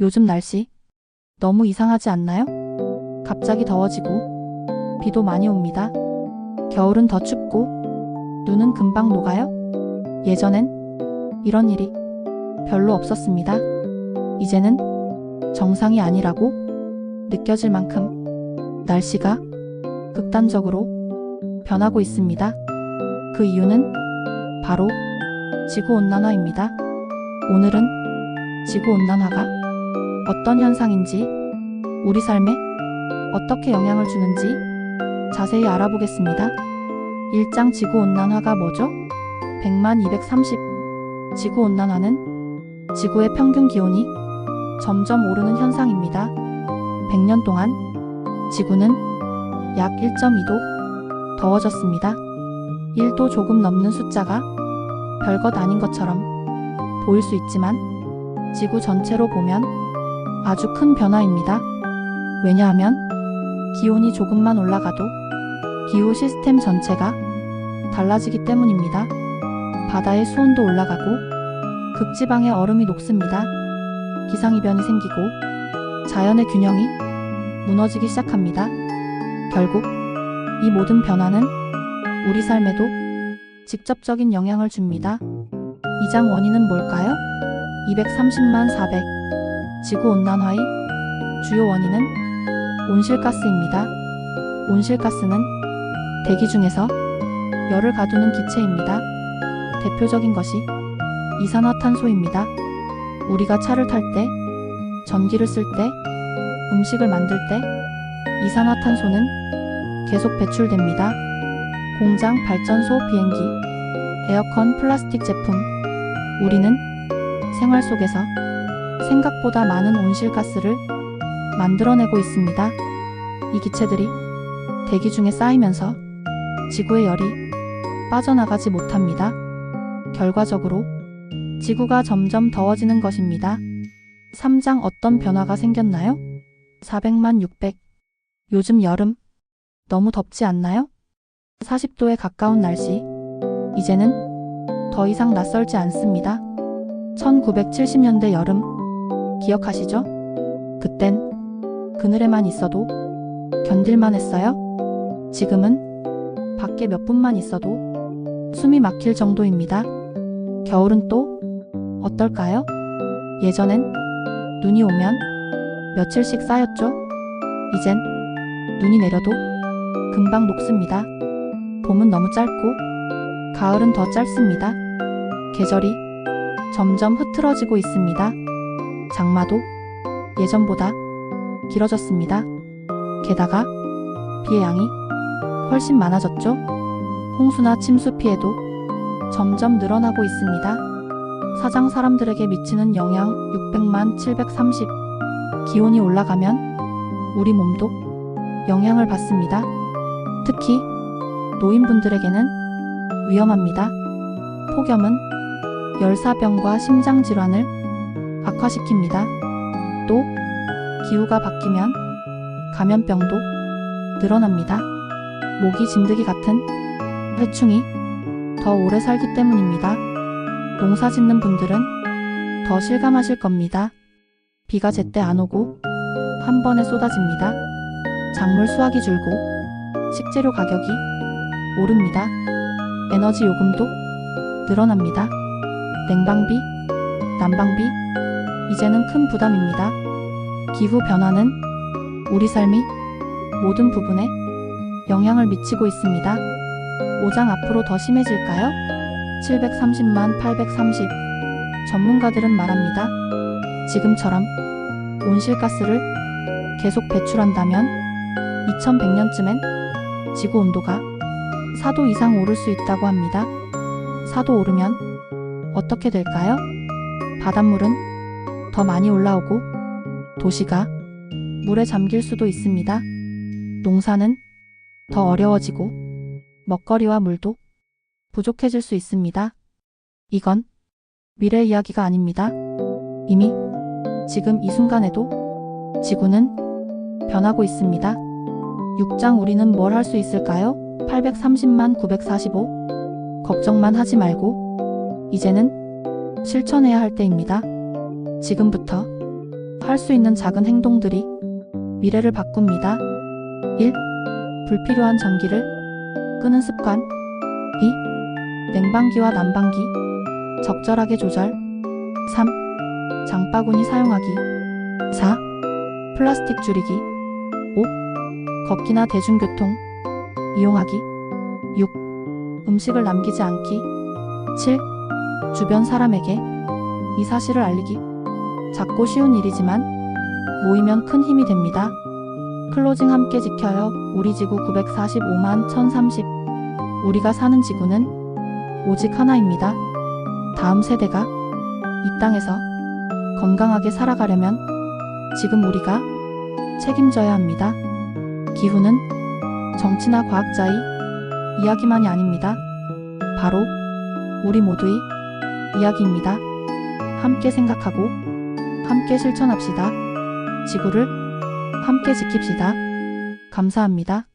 요즘 날씨 너무 이상하지 않나요? 갑자기 더워지고 비도 많이 옵니다. 겨울은 더 춥고 눈은 금방 녹아요. 예전엔 이런 일이 별로 없었습니다. 이제는 정상이 아니라고 느껴질 만큼 날씨가 극단적으로 변하고 있습니다. 그 이유는 바로 지구온난화입니다. 오늘은 지구온난화가 어떤 현상인지 우리 삶에 어떻게 영향을 주는지 자세히 알아보겠습니다. 1장 지구온난화가 뭐죠? 100만 230 지구온난화는 지구의 평균 기온이 점점 오르는 현상입니다. 100년 동안 지구는 약 1.2도 더워졌습니다. 1도 조금 넘는 숫자가 별것 아닌 것처럼 보일 수 있지만 지구 전체로 보면 아주 큰 변화입니다. 왜냐하면 기온이 조금만 올라가도 기후 시스템 전체가 달라지기 때문입니다. 바다의 수온도 올라가고 극지방의 얼음이 녹습니다. 기상이변이 생기고 자연의 균형이 무너지기 시작합니다. 결국 이 모든 변화는 우리 삶에도 직접적인 영향을 줍니다. 이장 원인은 뭘까요? 230만 400 지구온난화의 주요 원인은 온실가스입니다. 온실가스는 대기 중에서 열을 가두는 기체입니다. 대표적인 것이 이산화탄소입니다. 우리가 차를 탈 때, 전기를 쓸 때, 음식을 만들 때 이산화탄소는 계속 배출됩니다. 공장, 발전소, 비행기, 에어컨, 플라스틱 제품. 우리는 생활 속에서 생각보다 많은 온실가스를 만들어내고 있습니다. 이 기체들이 대기 중에 쌓이면서 지구의 열이 빠져나가지 못합니다. 결과적으로 지구가 점점 더워지는 것입니다. 3장 어떤 변화가 생겼나요? 400만 600. 요즘 여름 너무 덥지 않나요? 40도에 가까운 날씨. 이제는 더 이상 낯설지 않습니다. 1970년대 여름 기억하시죠? 그땐 그늘에만 있어도 견딜만 했어요. 지금은 밖에 몇 분만 있어도 숨이 막힐 정도입니다. 겨울은 또 어떨까요? 예전엔 눈이 오면 며칠씩 쌓였죠? 이젠 눈이 내려도 금방 녹습니다. 봄은 너무 짧고 가을은 더 짧습니다. 계절이 점점 흐트러지고 있습니다. 장마도 예전보다 길어졌습니다. 게다가 비의 양이 훨씬 많아졌죠? 홍수나 침수 피해도 점점 늘어나고 있습니다. 사장 사람들에게 미치는 영향 600만 730. 기온이 올라가면 우리 몸도 영향을 받습니다. 특히 노인분들에게는 위험합니다. 폭염은 열사병과 심장질환을 악화시킵니다. 또 기후가 바뀌면 감염병도 늘어납니다. 모기 진드기 같은 해충이 더 오래 살기 때문입니다. 농사 짓는 분들은 더 실감하실 겁니다. 비가 제때 안 오고 한 번에 쏟아집니다. 작물 수확이 줄고 식재료 가격이 오릅니다. 에너지 요금도 늘어납니다. 냉방비, 난방비, 이제는 큰 부담입니다. 기후 변화는 우리 삶이 모든 부분에 영향을 미치고 있습니다. 5장 앞으로 더 심해질까요? 730만 830 전문가들은 말합니다. 지금처럼 온실가스를 계속 배출한다면 2100년쯤엔 지구 온도가 4도 이상 오를 수 있다고 합니다. 4도 오르면 어떻게 될까요? 바닷물은 더 많이 올라오고 도시가 물에 잠길 수도 있습니다. 농사는 더 어려워지고 먹거리와 물도 부족해질 수 있습니다. 이건 미래 이야기가 아닙니다. 이미 지금 이 순간에도 지구는 변하고 있습니다. 6장 우리는 뭘 할 수 있을까요? 830만 945 걱정만 하지 말고 이제는 실천해야 할 때입니다. 지금부터 할 수 있는 작은 행동들이 미래를 바꿉니다. 1. 불필요한 전기를 끄는 습관 2. 냉방기와 난방기 적절하게 조절 3. 장바구니 사용하기 4. 플라스틱 줄이기 5. 걷기나 대중교통 이용하기 6. 음식을 남기지 않기 7. 주변 사람에게 이 사실을 알리기 작고 쉬운 일이지만 모이면 큰 힘이 됩니다. 클로징 함께 지켜요. 우리 지구 945만 1030. 우리가 사는 지구는 오직 하나입니다. 다음 세대가 이 땅에서 건강하게 살아가려면 지금 우리가 책임져야 합니다. 기후는 정치나 과학자의 이야기만이 아닙니다. 바로 우리 모두의 이야기입니다. 함께 생각하고 함께 실천합시다. 지구를 함께 지킵시다. 감사합니다.